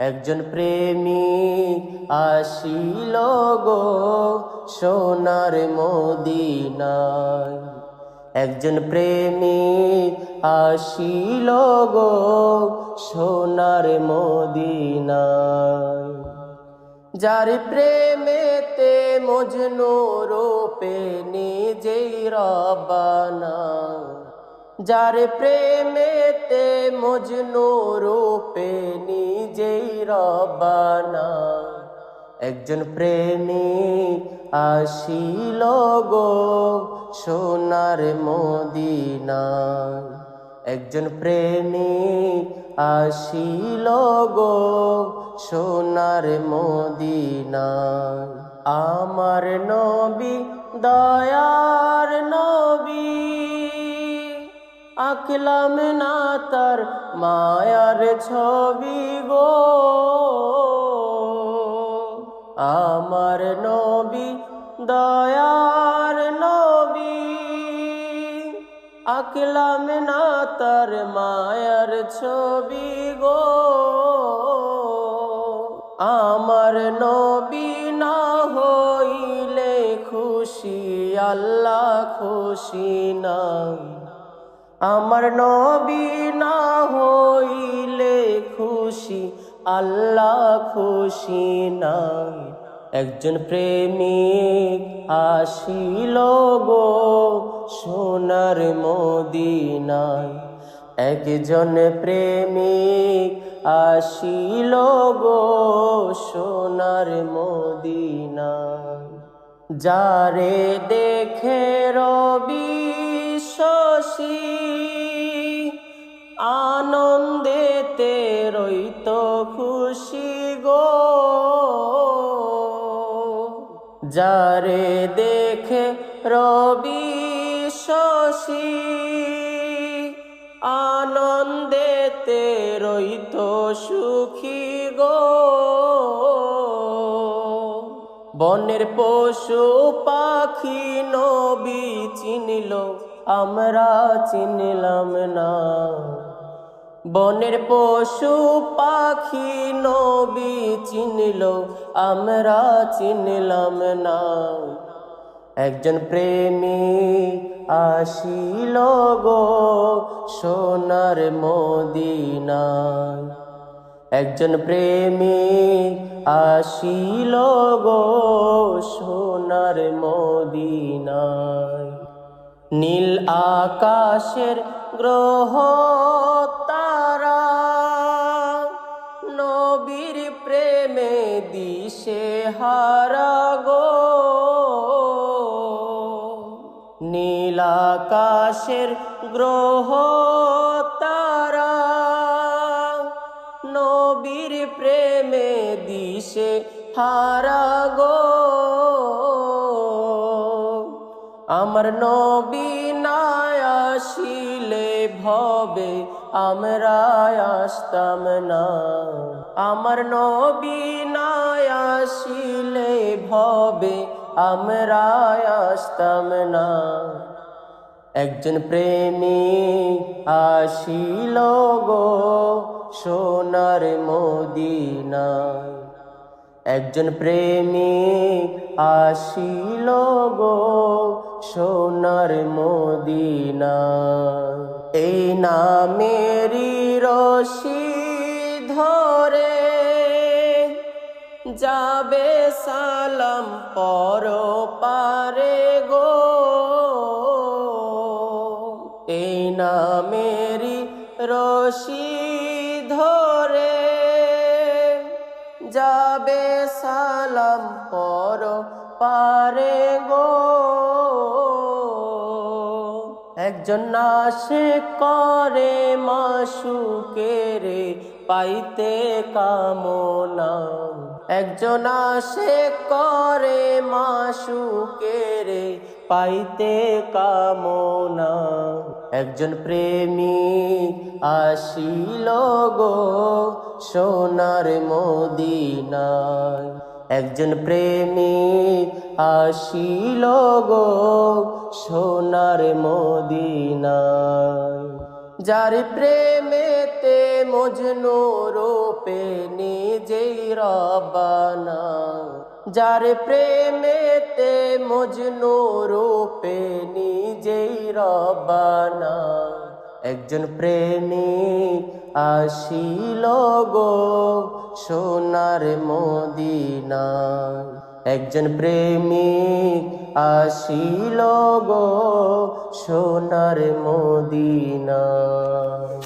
একজন প্রেমী আসিল গো সোনার মদিনায়। একজন প্রেমী আসিল গো সোনার মদিনায়। যার প্রেমেতে মজনু রূপে নিজেই রবানা যার প্রেমেতে মজনু রূপে নিজেই রবানা। একজন প্রেমিক আসিল গো সোনার মদিনায় একজন প্রেমিক আসিল গো সোনার মদিনায় আমার নবী, দয়ার নবী আঁকলাম না তার মায়ার ছবি গো। আমার নবী, দয়ার নবী, আঁকলাম না তার মায়ার ছবি গো। আমার নবী না হইলে খুশি, আল্লাহ খুশি না আমার নবী না হইলে খুশি, আল্লাহ খুশি নাই। একজন প্রেমিক আসিল গো সোনার মদিনায়। একজন প্রেমিক আসিল গো সোনার মদিনায়। যারে দেখে রবি শশী যারে দেখে রবি শশী, আনন্দেতে রইত সুখী গো। বনের পশু পাখি নবী চিনিল, আমরা চিনলাম না। বনের পশু পাখি নবী চিনিল, আমরা চিনলাম না। একজন প্রেমিক আসিল গো সোনার মদিনায়। একজন প্রেমিক আসিল গো সোনার মদিনায়। নীল আকাশের গ্রহ প্রেমে দিশে হারা গো। নীল আকাশের গ্রহ তারা নবীর প্রেমে দিশে হারা গো। আমার নবী না আসিলে ভবে আমরা আসতাম না। আমার নবী না আসিলে ভবে আমরা আসতাম না। একজন প্রেমিক আসিল গো সোনার মদিনায়। একজন প্রেমিক আসিল গো সোনার মদিনা। এই নামের রশি ধরে যাবে সালাম পর পারে গো যাবে সালাম পর পারে গো। একজন নাশে করে মাসুকেরে পাইতে কামনা। একজন আসে করে মাসুকেরে পাইতে কামনা। একজন প্রেমিক আসিল গো সোনার মদিনায়। একজন প্রেমিক আসিল গো সোনার মদিনায়। যার প্রেমেতে মজনু রূপে নিজেই রবানা যার প্রেমেতে মজনু রূপে নিজেই রবানা। একজন প্রেমিক আসিল গো সোনার মদিনায় একজন প্রেমিক আসিল গো সোনার মদিনায়